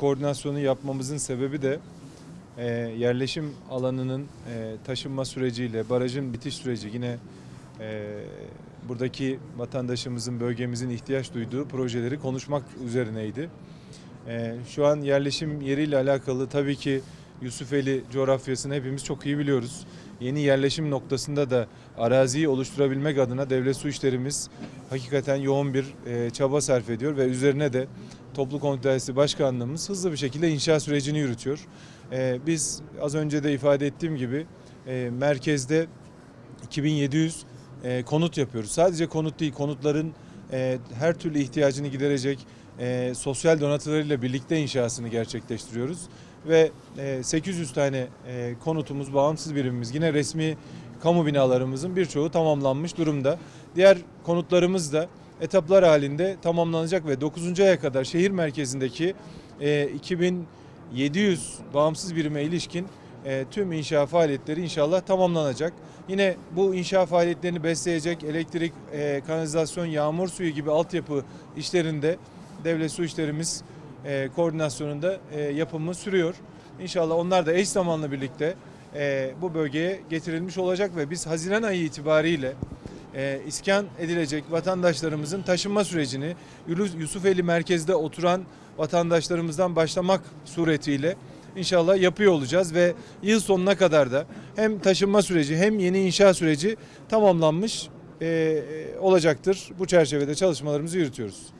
koordinasyonu yapmamızın sebebi de e, yerleşim alanının e, taşınma süreciyle, barajın bitiş süreci yine e, buradaki vatandaşımızın, bölgemizin ihtiyaç duyduğu projeleri konuşmak üzerineydi. E, şu an yerleşim yeriyle alakalı tabii ki Yusufeli coğrafyasını hepimiz çok iyi biliyoruz. Yeni yerleşim noktasında da araziyi oluşturabilmek adına devlet su işlerimiz hakikaten yoğun bir e, çaba sarf ediyor ve üzerine de Toplu Konut Başkanlığımız hızlı bir şekilde inşa sürecini yürütüyor. E, biz az önce de ifade ettiğim gibi e, merkezde 2700 e, konut yapıyoruz. Sadece konut değil, konutların her türlü ihtiyacını giderecek sosyal donatılarıyla birlikte inşasını gerçekleştiriyoruz. Ve e, 800 tane e, konutumuz, bağımsız birimimiz, yine resmi kamu binalarımızın birçoğu tamamlanmış durumda. Diğer konutlarımız da etaplar halinde tamamlanacak ve 9. aya kadar şehir merkezindeki e, 2700 bağımsız birime ilişkin e, tüm inşa faaliyetleri inşallah tamamlanacak. Yine bu inşa faaliyetlerini besleyecek elektrik, e, kanalizasyon, yağmur suyu gibi altyapı işlerinde devlet su işlerimiz e, koordinasyonunda e, yapımı sürüyor. İnşallah onlar da eş zamanlı birlikte e, bu bölgeye getirilmiş olacak ve biz Haziran ayı itibariyle e, iskan edilecek vatandaşlarımızın taşınma sürecini Yusufeli merkezde oturan vatandaşlarımızdan başlamak suretiyle inşallah yapıyor olacağız ve yıl sonuna kadar da hem taşınma süreci hem yeni inşa süreci tamamlanmış e, e, olacaktır. Bu çerçevede çalışmalarımızı yürütüyoruz.